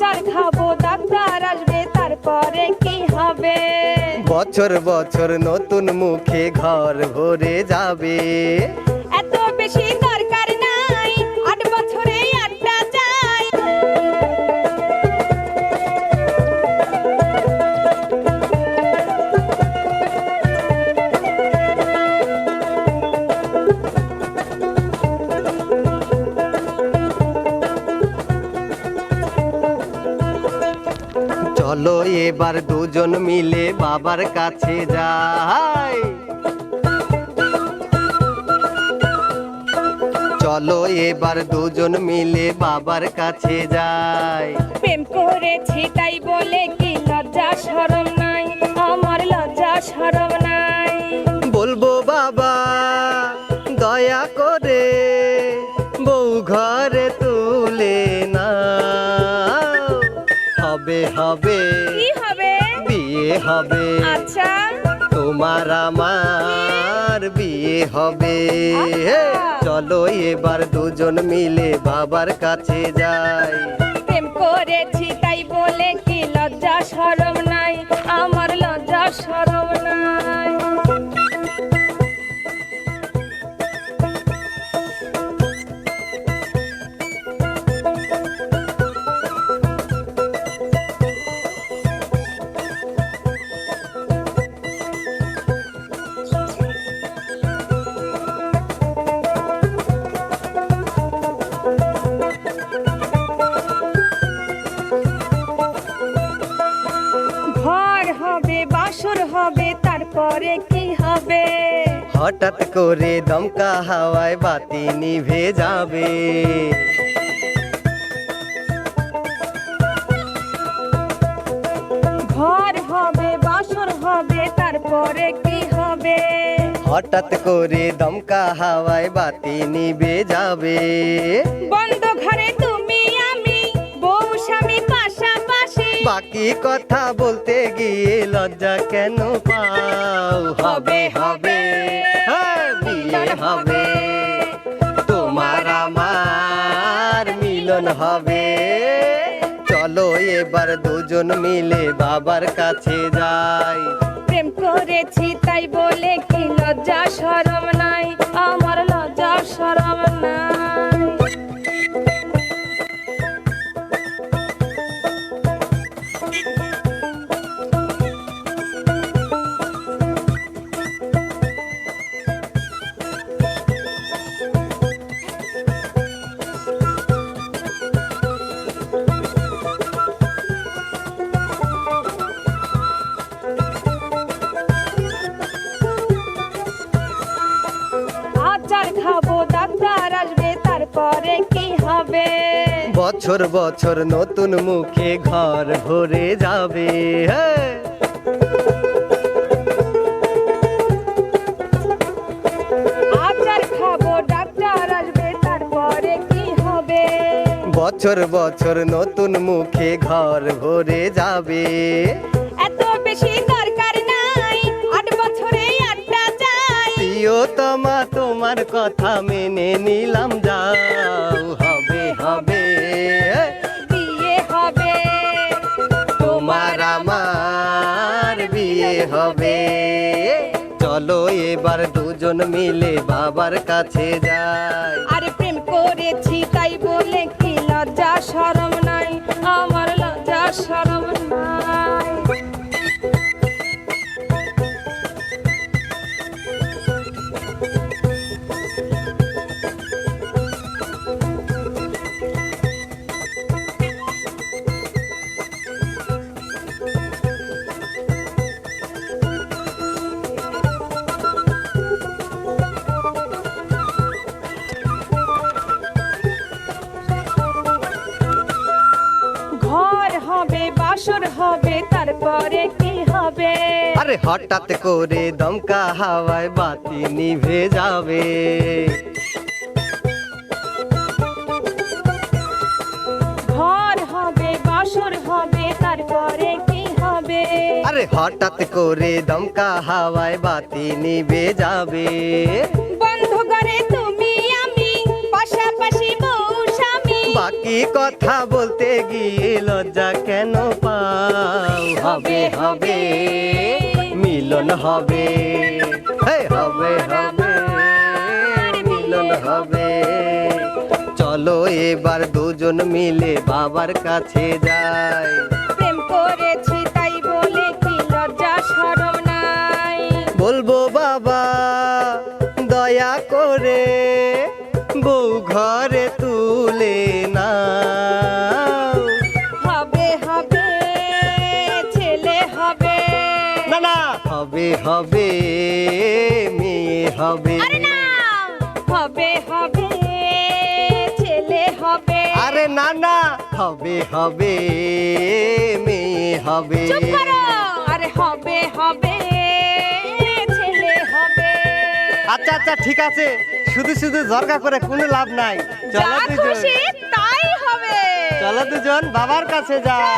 খাব ডাক্তার আসবে তারপরে কি হবে? বছর বছর নতুন মুখে ঘর ভরে যাবে। এত বেশি দরকার চলো এবার দুজন মিলে বাবার কাছে যাই। চলো এবার দুজন মিলে বাবার কাছে যাই। প্রেম করেছি তাই বলে কি লজ্জা সরম নাই? আমার লজ্জা সরম নাই। বলব বাবা দয়া করে বউ ঘরে তুলে না হবে হবে। কি হবে? বিয়ে হবে। আচ্ছা। তোমার আমার বিয়ে হবে। আচ্ছা। চলো এবার দুজন মিলে বাবার কাছে যাই। প্রেম করেছি তাই বলে কি লজ্জা সরম নাই। আমার লজ্জা সরম হবে। হঠাৎ করে দমকা হাওয়ায় বাতি নিভে যাবে। ঘর হবে বাসর হবে তারপরে কি হবে? হঠাৎ করে দমকা হাওয়ায় বাতি নিভে যাবে। বন্ধ ঘরে তুমি বাকি কথা বলতে গিয়ে লজ্জা কেন পাও? হবে হবে। হ্যাঁ, বিয়ে হবে। তোমার আমার মিলন হবে। চলো এবার দুজন মিলে বাবার কাছে যাই। প্রেম করেছি তাই বলে কি লজ্জা সরম নাই। আমার তারপরে কি হবে? বছর বছর নতুন মুখে ঘর ভরে যাবে হ্যাঁ বছর বছর নতুন মুখে ঘর ভরে যাবে। এত বেশি প্রিয়তমা তোমার কথা মেনে নিলাম যাও হবে হবে। বিয়ে হবে। তোমার আমার বিয়ে হবে। চলো এবার দুজন মিলে বাবার কাছে যাই। আর প্রেম করেছি তাই বলে কি লজ্জা শরম নাই। আমার লজ্জা শরম নাই। তারপরে কি হবে? আরে হঠাৎ করে দমকা হাওয়ায় বাতি নিভে যাবে। ঘর হবে বাসর হবে তারপরে কি হবে? আরে হঠাৎ করে দমকা হাওয়ায় বাতি নিভে যাবে। বাকি কথা বলতে গিয়ে লজ্জা কেন পাও? হবে হবে। মিলন হবে। হবে হবে। মিলন হবে। চলো এবার দুজন মিলে বাবার কাছে যাই। প্রেম করেছি তাই বলে কি লজ্জা নাই? বলব বাবা দয়া করে হবে হবে মেয়ে হবে। আরে না হবে হবে ছেলে হবে। আরে না না হবে হবে মেয়ে হবে। আরে হবে হবে ছেলে হবে। আচ্ছা আচ্ছা ঠিক আছে। শুধু শুধু ঝরকা করে কোনো লাভ নাই। চলো দুজন। তাই হবে। চলো দুজন বাবার কাছে চলো।